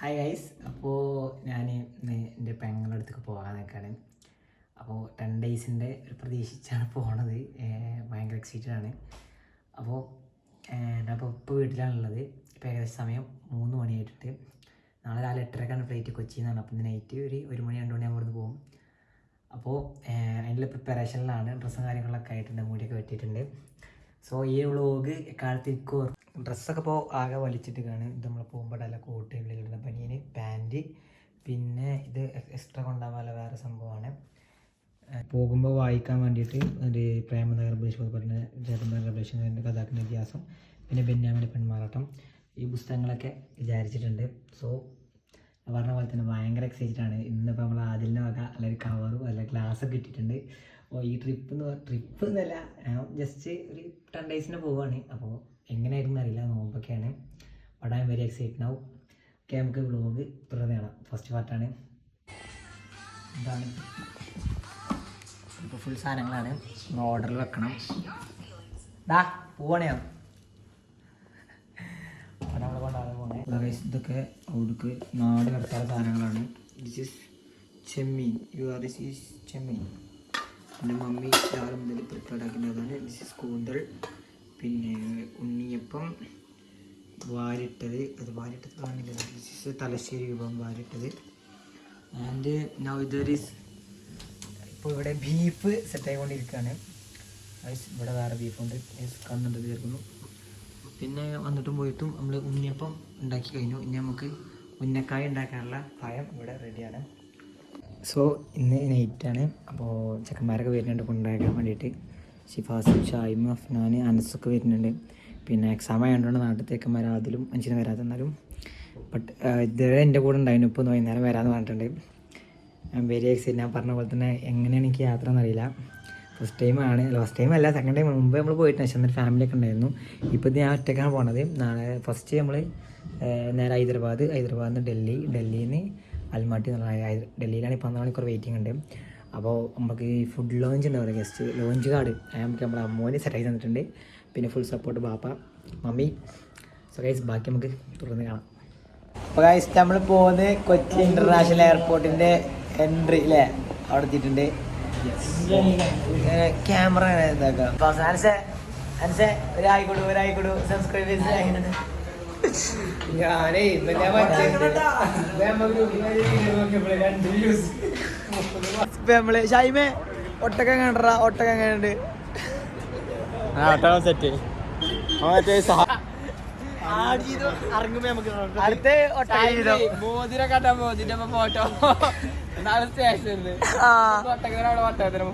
Hi guys അപ്പോൾ ഞാൻ ഇന്ന് എന്റെ പെങ്ങളുടെ അടുത്തേക്ക് പോകാൻ നിൽക്കുകയാണ് അപ്പോൾ ടെൻ ഡേയ്സിന്റെ ഒരു പ്രതീക്ഷിച്ചാണ് പോണത്. ഭയങ്കര എക്സൈറ്റഡ് ആണ്. അപ്പോൾ ഞാനിപ്പോൾ ഇപ്പോൾ വീട്ടിലാണുള്ളത്. ഇപ്പോൾ ഏകദേശം സമയം മൂന്ന് മണിയായിട്ടുണ്ട്. നാളെ രാവിലെ എട്ടരക്കാണ് ഫ്ലൈറ്റ് കൊച്ചിയിൽ നിന്നാണ് അപ്പം നൈറ്റ് ഒരു ഒരു മണി രണ്ട് മണിയാകുമ്പോൾ ഇവിടുന്ന് പോകും. അപ്പോൾ അതിന്റെ പ്രിപ്പറേഷനിലാണ് ഡ്രസ്സും കാര്യങ്ങളൊക്കെ ആയിട്ടുണ്ട് മുടിയൊക്കെ വെട്ടിയിട്ടുണ്ട്. സോ ഈ വ്ളോഗ് എക്കാലത്തേക്ക് ഡ്രസ്സൊക്കെ ഇപ്പോൾ ആകെ വലിച്ചിട്ട് കാണും ഇത് നമ്മൾ പോകുമ്പോൾ അല്ല കോട്ട് ഉള്ളിലിടുന്ന പനിയന് പാന്റ് പിന്നെ ഇത് എക്സ്ട്രാ കൊണ്ടാവാനുള്ള വേറെ സംഭവമാണ്. പോകുമ്പോൾ വായിക്കാൻ വേണ്ടിയിട്ട് ഒരു പ്രേമനഗർ ബേഷ് പറഞ്ഞ ജഗന്നഗർ ബേഷിന്റെ കഥാക്കുന്ന ഇതിഹാസം പിന്നെ ബെന്യാമിന്റെ പെൺമാറാട്ടം. ഈ പുസ്തകങ്ങളൊക്കെ വിചാരിച്ചിട്ടുണ്ട്. സോ പറഞ്ഞ പോലെ തന്നെ ഭയങ്കര എക്സൈറ്റഡ് ആണ്. ഇന്നിപ്പോൾ നമ്മൾ ആദിലിനെ വക അല്ലെങ്കിൽ കവറും അല്ലെങ്കിൽ ഗ്ലാസ്സൊക്കെ ഇട്ടിട്ടുണ്ട്. അപ്പോൾ ഈ ട്രിപ്പ് എന്ന് ട്രിപ്പ് എന്നല്ല ജസ്റ്റ് ഒരു ടെൻ ഡേയ്സിന് പോവുകയാണ് അപ്പോൾ എങ്ങനെയായിരുന്നു അറിയില്ല നോമ്പൊക്കെയാണ്. But I M very excited ആവും. ഓക്കെ നമുക്ക് വ്ളോഗ് തുടർന്ന് കാണാം ഫസ്റ്റ് പാർട്ടാണ് ഇതാണ്. ഇപ്പോൾ ഫുൾ സാധനങ്ങളാണ്. ഓർഡറിൽ വെക്കണം. ഡാ പോവണേ ഇതൊക്കെ അവിടേക്ക് നാട് കടത്താത്ത സാധനങ്ങളാണ്. This is chemmeen. You are this is chemmeen. എന്റെ മമ്മി രാവിലെ മുതൽ പ്രിപ്പയർഡ് ആക്കുന്നതാണ് ഇസ് കൂന്തൽ പിന്നെ ഉണ്ണിയപ്പം വാരിട്ടത്. അത് വാരിട്ടത് കാണില്ല ദിസ് ഇസ് തലശ്ശേരി വിഭവം വാരിട്ടത്. ആൻഡ് നൗ ദർ ഈസ് ഇപ്പോൾ ഇവിടെ ബീഫ് സെറ്റ് ആയിക്കൊണ്ടിരിക്കുകയാണ്. Guys, ഇവിടെ വേറെ ബീഫുണ്ട് കണ്ണുണ്ട് തീർക്കുന്നു പിന്നെ വന്നിട്ടും പോയിട്ടും നമ്മൾ ഉണ്ണിയപ്പം ഉണ്ടാക്കി കഴിഞ്ഞു. ഇനി നമുക്ക് ഉന്നക്കായ ഉണ്ടാക്കാനുള്ള പഴം ഇവിടെ റെഡിയാണ് സോ ഇന്ന് നൈറ്റാണ് അപ്പോൾ ചെക്കന്മാരൊക്കെ വരുന്നുണ്ട് കൊണ്ടാക്കാൻ വേണ്ടിയിട്ട്. ഷിഫാസും ഷായിമ അഫ്നാൻ അനസൊക്കെ വരുന്നുണ്ട്. പിന്നെ എക്സാം ആയതുകൊണ്ട് നാട്ടിൽ ചെക്കന്മാർ അതിലും മനുഷ്യന് വരാതെന്നാലും ബട്ട് ഇതുവരെ എന്റെ കൂടെ ഉണ്ടായിരുന്നു. ഇപ്പോൾ വൈകുന്നേരം വരാമെന്ന് പറഞ്ഞിട്ടുണ്ട്. ഞാൻ വെരി എക്സൈറ്റ് ഞാൻ പറഞ്ഞ പോലെ തന്നെ എങ്ങനെയാണ് എനിക്ക് യാത്ര എന്നറിയില്ല ഫസ്റ്റ് ടൈം ആണ്. ഫസ്റ്റ് ടൈം അല്ല സെക്കൻഡ് ടൈം മുമ്പ് നമ്മൾ പോയിട്ട് പക്ഷേ എന്നിട്ട് ഫാമിലിയൊക്കെ ഉണ്ടായിരുന്നു. ഇപ്പോൾ ഞാൻ ഒറ്റയ്ക്കാണ് പോണത്. നാളെ ഫസ്റ്റ് നമ്മൾ നേരെ ഹൈദരാബാദ്. ഹൈദരാബാദിൽ നിന്ന് ഡൽഹി. ഡൽഹിയിൽ നിന്ന് അൽമാട്ടി എന്ന് പറഞ്ഞാൽ ഡൽഹിയിലാണ് പന്ത്രണ്ട് മണിക്കൂർ വെയിറ്റിംഗ് ഉണ്ട്. അപ്പോൾ നമുക്ക് ഈ ഫുഡ് ലോഞ്ച് ഉണ്ടാവില്ല ഗസ്റ്റ് ലോഞ്ച് കാർഡ് നമുക്ക് നമ്മുടെ അമ്മോന് സെറ്റായി തന്നിട്ടുണ്ട്. പിന്നെ ഫുൾ സപ്പോർട്ട് ബാപ്പ മമ്മി. സോ ഗൈസ് ബാക്കി നമുക്ക് തുടർന്ന് കാണാം. അപ്പോൾ ഗൈസ് നമ്മൾ പോകുന്നത് കൊച്ചി ഇന്റർനാഷണൽ എയർപോർട്ടിന്റെ എൻട്രി അല്ലേ അവിടെ എത്തിയിട്ടുണ്ട്. ക്യാമറ ഇതാക്കാം. അപ്പോൾ ഒരു ആയിക്കോട്ടു ഒരു ആയിക്കോട്ടു സബ്സ്ക്രൈബ് ചെയ്ത് ഞാനേ ഇപ്പൊ നമ്മൾ ഷൈമേ ഒട്ടക്ക കണ്ടറ ഒട്ടക്ക കണ്ടുണ്ട് സെറ്റ് അടുത്ത മോതിര കണ്ട മോതിന്റെ ഫോട്ടോ നാളെ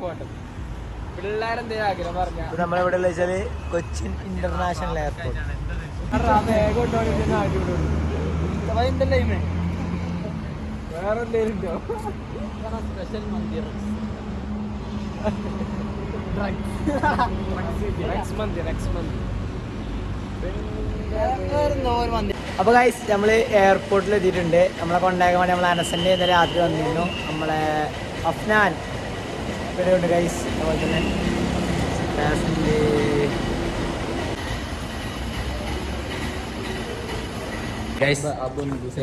ഫോട്ടോ ആഗ്രഹം പറഞ്ഞ. നമ്മളിവിടെ കൊച്ചിൻ ഇന്റർനാഷണൽ എയർപോർട്ട് വേറെ സ്പെഷ്യൽ മന്ദിർ അപ്പൊ ഗൈസ് നമ്മൾ എയർപോർട്ടിൽ എത്തിയിട്ടുണ്ട്. നമ്മളെ കൊണ്ടാക്കാൻ വേണ്ടി നമ്മൾ അനസന്റെ ഇന്നലെ രാത്രി വന്നിരുന്നു. നമ്മളെ അഫ്നാൻ. ഇവിടെ ഉണ്ട് ഗൈസ് അതുപോലെ തന്നെ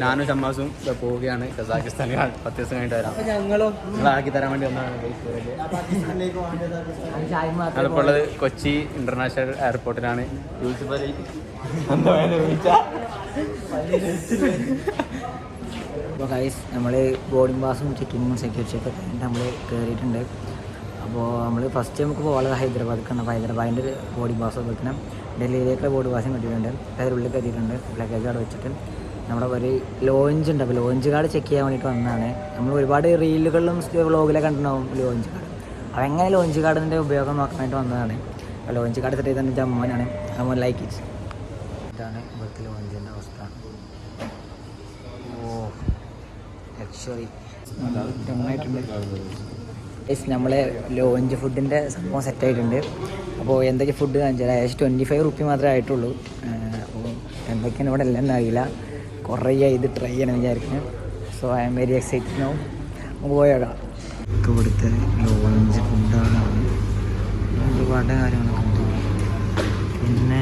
ഞാനും ഷമ്മാസും ഇപ്പൊ പോവുകയാണ്. കസാഖിസ്ഥാനിൽ പത്ത് ദിവസം കഴിഞ്ഞിട്ട് വരാം. ഞങ്ങളും? ആക്കി തരാൻ വേണ്ടി വന്നതാണ്. ഞങ്ങളിപ്പോൾ ഉള്ളത് കൊച്ചി ഇന്റർനാഷണൽ എയർപോർട്ടിലാണ് യൂസുഫ് അലി? അപ്പോൾ ഗൈസ് നമ്മൾ ബോർഡിംഗ് പാസും ചെക്കിങ്ങും സെക്യൂരിറ്റി ഒക്കെ കഴിഞ്ഞിട്ട് നമ്മൾ കയറിയിട്ടുണ്ട് അപ്പോൾ നമ്മൾ ഫസ്റ്റ് നമുക്ക് പോകാനുള്ളത് ഹൈദരാബാദിക്കാണ്. അപ്പോൾ ഹൈദരാബാദിന്റെ ഒരു ബോർഡിംഗ് പാസ് വെക്കണം. ഡൽഹിയിലേക്കുള്ള ബോർഡ് പാസും കിട്ടിയിട്ടുണ്ട്. അതിൽ ഉള്ളിൽ കയറിയിട്ടുണ്ട് ലഗേജ് അവിടെ വെച്ചിട്ട്. നമ്മുടെ ഒരു ലോഞ്ച് ഉണ്ട് അപ്പോൾ ലോഞ്ച് കാർഡ് ചെക്ക് ചെയ്യാൻ വേണ്ടിയിട്ട് വന്നതാണ്. നമ്മൾ ഒരുപാട് റീലുകളിലും വ്ളോഗിലൊക്കെ കണ്ടിട്ടുണ്ടാവും ലോഞ്ച് കാർഡ്. അപ്പോൾ എങ്ങനെ ലോഞ്ച് കാർഡിന്റെ ഉപയോഗം നോക്കാൻ വേണ്ടി വന്നതാണ്. അപ്പോൾ ലോഞ്ച് കാർഡ് സെറ്റ് ചെയ്തത് എന്റെ അമ്മോനാണ്. അമ്മോൻ ലൈക്ക് ഇറ്റ് ഇതാണ് ഇവിടുത്തെ ലോഞ്ചിന്റെ അവസ്ഥ. ഓ ലക്ഷറി നന്നായിട്ടുണ്ട്. നമ്മളെ ലോഞ്ച് ഫുഡിന്റെ സംഭവം സെറ്റ് ആയിട്ടുണ്ട്. അപ്പോൾ എന്തൊക്കെ ഫുഡ് കാണിച്ചാൽ ഏകദേശം ട്വന്റി ഫൈവ് റുപ്പി മാത്രമേ ആയിട്ടുള്ളൂ. അപ്പോൾ എന്തൊക്കെയാണ് ഇവിടെ എല്ലാം അറിയില്ല. കുറേ ഇത് ട്രൈ ചെയ്യണം വിചാരിക്കുന്നു. So I M very excited no പോയേക്കാം ഇവിടുത്തെ ലോഞ്ച് ഫുഡാണ് ഒരുപാട് കാര്യങ്ങളൊക്കെ പിന്നെ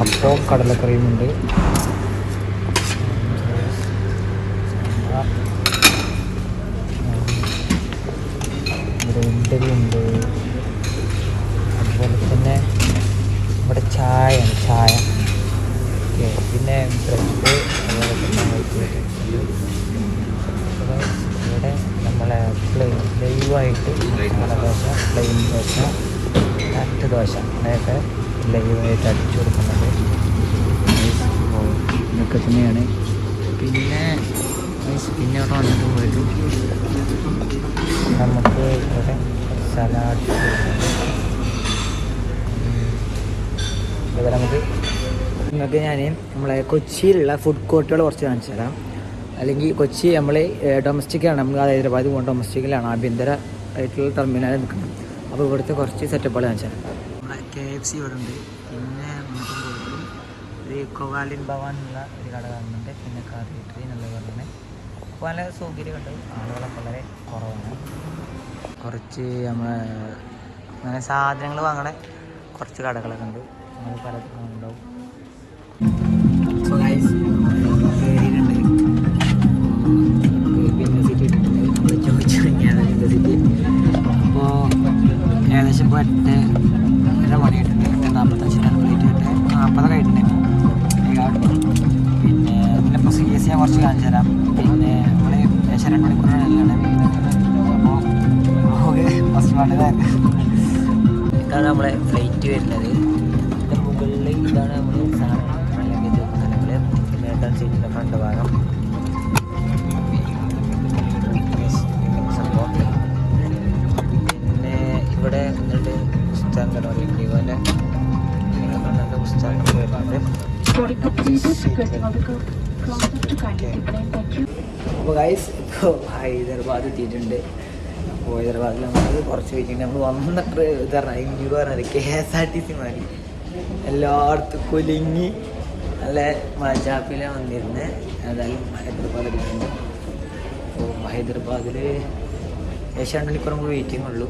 അപ്പോൾ കടലക്കറിയുമുണ്ട്. ഉണ്ട് അതുപോലെ തന്നെ ഇവിടെ ചായ ചായ. ഓക്കെ പിന്നെ ബ്രെഡ് അതുപോലെ തന്നെ ഇവിടെ നമ്മളെ പ്ലെയിൻ ലൈവായിട്ട് മസാല ദോശ പ്ലെയിൻ ദോശ ദോശ ലൈവായിട്ട് അടിച്ചു കൊടുക്കുന്നുണ്ട്. ഇതൊക്കെ തന്നെയാണ്. പിന്നെ പിന്നെ അവിടെ വന്നിട്ട് പോയിട്ട് നമുക്ക് ഇവിടെ സലാഡ് അതുപോലെ നമുക്ക് നിങ്ങൾക്ക് ഞാൻ നമ്മളെ കൊച്ചിയിലുള്ള ഫുഡ് കോർട്ടുകൾ കുറച്ച് കാണിച്ചു തരാം. അല്ലെങ്കിൽ കൊച്ചി നമ്മൾ ഡൊമസ്റ്റിക്കാണ് നമ്മൾ ഹൈദരാബാദ് പോകുന്ന ഡൊമസ്റ്റിക്കിലാണ് ആഭ്യന്തര ആയിട്ടുള്ള ടെർമിനൽ നിൽക്കുന്നത്. അപ്പോൾ ഇവിടുത്തെ കുറച്ച് സെറ്റപ്പുകൾ കാണിച്ചു തരാം. എഫ് സി ഇവിടെ ഉണ്ട്. പിന്നെ നമുക്ക് പോയിട്ടും ഒരു കൊവാലിൻ ഭവൻ എന്നുള്ള ഒരു കട കാണുന്നുണ്ട്. പിന്നെ ട്രീ എന്നുള്ള പറയുന്നത് പല സൗകര്യമുണ്ട് ആളുകളൊക്കെ വളരെ കുറവാണ്. കുറച്ച് നമ്മൾ അങ്ങനെ സാധനങ്ങൾ വാങ്ങണ കുറച്ച് കടകളൊക്കെ ഉണ്ട്. നമ്മൾ പലതും ഉണ്ടാവും ഇതാണ് നമ്മളെ ഫ്ലൈറ്റ് വരുന്നത്. ഇതിന്റെ മുകളിൽ ഇതാണ് നമ്മൾ സാധനം ലഗേജ് വെക്കുന്ന പിന്നെ ഇതാണ് സീറ്റിന്റെ ഫ്രണ്ട് ഭാഗം. സംഭവം. പിന്നെ ഇവിടെ എന്നിട്ട് പുസ്തകങ്ങൾ ഇതുപോലെ നല്ല പുസ്തകങ്ങൾ വരുന്നുണ്ട്. അപ്പോൾ ഗൈസ് ഇപ്പോൾ ഹൈദരാബാദ് എത്തിയിട്ടുണ്ട്. ഹൈദരാബാദിൽ നമ്മൾ കുറച്ച് വെച്ചിട്ട് നമ്മൾ വന്നിട്ട് ഇത് പറഞ്ഞാൽ ഇങ്ങോട്ട് പറഞ്ഞത് K S R T C മാറി എല്ലായിടത്തും കുലുങ്ങി നല്ല മജാപ്പിലാണ് വന്നിരുന്നത് ഏതായാലും ഹൈദരാബാദ് എത്തിയിട്ടുണ്ട് അപ്പോൾ ഹൈദരാബാദിൽ ഏകദേശം രണ്ട് മണിക്കൂർ നമ്മൾ വെയിറ്റിംഗ് ഉള്ളൂ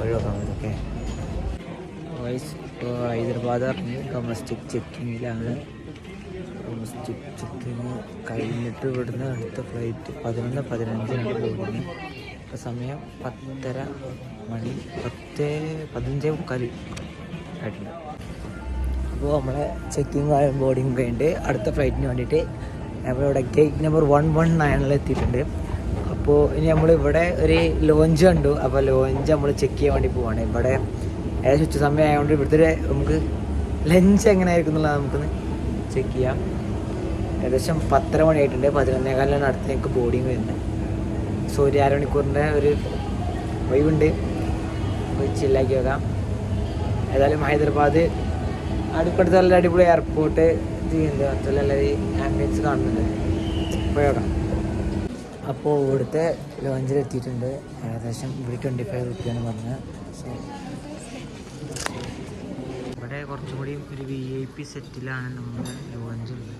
ഒഴിവാക്കാൻ ഓക്കെ വൈസ് ഇപ്പോൾ ഹൈദരാബാദ് പറഞ്ഞ് ഡൊമസ്റ്റിക് ചെക്കിങ്ങിലാണ് ഡൊമസ്റ്റിക് ചെക്കിങ് കഴിഞ്ഞിട്ട് ഇവിടുന്ന് അടുത്ത ഫ്ലൈറ്റ് പതിനൊന്ന് പതിനഞ്ചിനാണ് പോകുന്നത്. ഇപ്പോൾ സമയം പത്തര മണി പത്ത് പതിനഞ്ചേ മുക്കാൽ ആയിട്ടുണ്ട്. അപ്പോൾ നമ്മളെ ചെക്കിങ് ബോർഡിങ് കഴിഞ്ഞിട്ട് അടുത്ത ഫ്ലൈറ്റിന് വേണ്ടിയിട്ട് നമ്മളിവിടെ ഗേറ്റ് നമ്പർ വൺ വൺ നയനിൽ എത്തിയിട്ടുണ്ട്. അപ്പോൾ ഇനി നമ്മൾ ഇവിടെ ഒരു ലോഞ്ച് കണ്ടു. അപ്പോൾ ലോഞ്ച് നമ്മൾ ചെക്ക് ചെയ്യാൻ വേണ്ടി പോവാണ്. ഇവിടെ ഏകദേശം ഉച്ച സമയം ആയതുകൊണ്ട് ഇവിടുത്തെ നമുക്ക് ലഞ്ച് എങ്ങനെ ആയിരിക്കും എന്നുള്ളത് നമുക്കൊന്ന് ചെക്ക് ചെയ്യാം. ഏകദേശം പത്തര മണിയായിട്ടുണ്ട് പതിനൊന്നേകാലിലാണ് അടുത്ത് ഞങ്ങൾക്ക് ബോർഡിങ് വരുന്നത്. സോ ഒരു അരമണിക്കൂറിന്റെ ഒരു വൈവുണ്ട് ചില്ലാക്കി വെക്കാം ഏതായാലും ഹൈദരാബാദ് അടുപ്പടുത്ത് നല്ല അടിപൊളി എയർപോർട്ട് എന്താ നല്ല ആംബിയൻസ് കാണുന്നുണ്ട്. പോയി നോക്കാം. അപ്പോൾ ഇവിടുത്തെ ലോഞ്ചിൽ എത്തിയിട്ടുണ്ട്. ഏകദേശം ഇവിടെ ട്വന്റി ഫൈവ് റുപ്പിയാണ് പറഞ്ഞത്. സോ ഇവിടെ കുറച്ചും കൂടി ഒരു വി ഐ പി സെറ്റിലാണ് നമ്മുടെ ലോഞ്ചുള്ളത്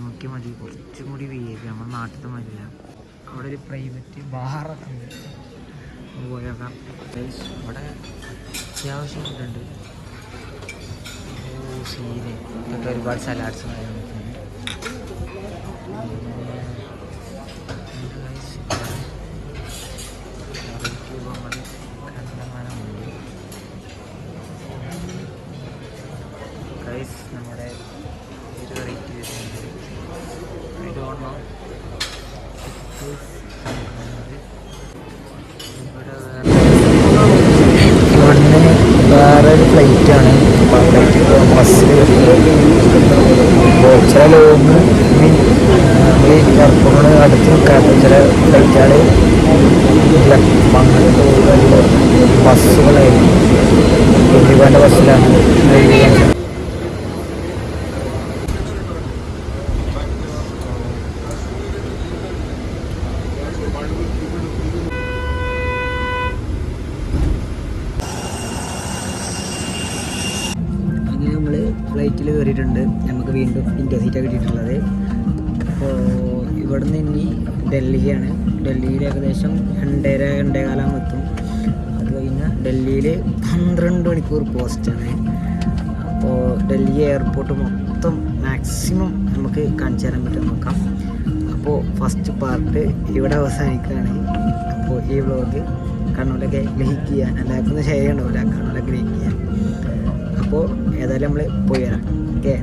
നോക്കിയാൽ നോക്കി മതി. കുറച്ചും കൂടി വി ഐ പി നമ്മുടെ നാട്ടിലത്തെ മതിയില്ല അവിടെ ഒരു പ്രൈവറ്റ് ബാറൊക്കെ ഉണ്ട്. ഒന്ന് അവിടെ അത്യാവശ്യം ഉണ്ട്. സീന് ഇതൊക്കെ ഒരുപാട് സലാഡ്സ് നമ്മുടെ വേറൊരു ഫ്ലൈറ്റാണ് ഫ്ലൈറ്റ് ബസ്സിൽ അപ്പോൾ ചില ലോങ് മീൻ നമ്മൾ എയർപോർട്ടിന് അടുത്ത് നിൽക്കാത്ത ചില ഫ്ലൈറ്റുകൾ അങ്ങനത്തെ ബസ്സുകളായിരുന്നു ബസ്സിലാണ്. വീണ്ടും വിൻഡോ സീറ്റാണ് കിട്ടിയിട്ടുള്ളത്. അപ്പോൾ ഇവിടെ നിന്ന് ഇനി ഡൽഹിയാണ്. ഡൽഹിയിൽ ഏകദേശം രണ്ടര രണ്ടേകാലാകുമ്പോൾ എത്തും. അത് കഴിഞ്ഞാൽ ഡൽഹിയിൽ പന്ത്രണ്ട് മണിക്കൂർ പോസ്റ്റാണ് അപ്പോൾ ഡൽഹി എയർപോർട്ട് മൊത്തം മാക്സിമം നമുക്ക് കാണിച്ചു തരാൻ പറ്റും. നോക്കാം. അപ്പോൾ ഫസ്റ്റ് പാർട്ട് ഇവിടെ അവസാനിക്കുകയാണ്. അപ്പോൾ ഈ വ്ളോഗ് കണ്ണൂരൊക്കെ ലൈക്ക് ചെയ്യാൻ എല്ലാവർക്കും ഷെയർ ചെയ്യണ്ടാവില്ല കണ്ണൂരൊക്കെ ലൈക്ക് ചെയ്യാൻ. അപ്പോൾ ഏതായാലും നമ്മൾ പോയി വരാം. ഓക്കെ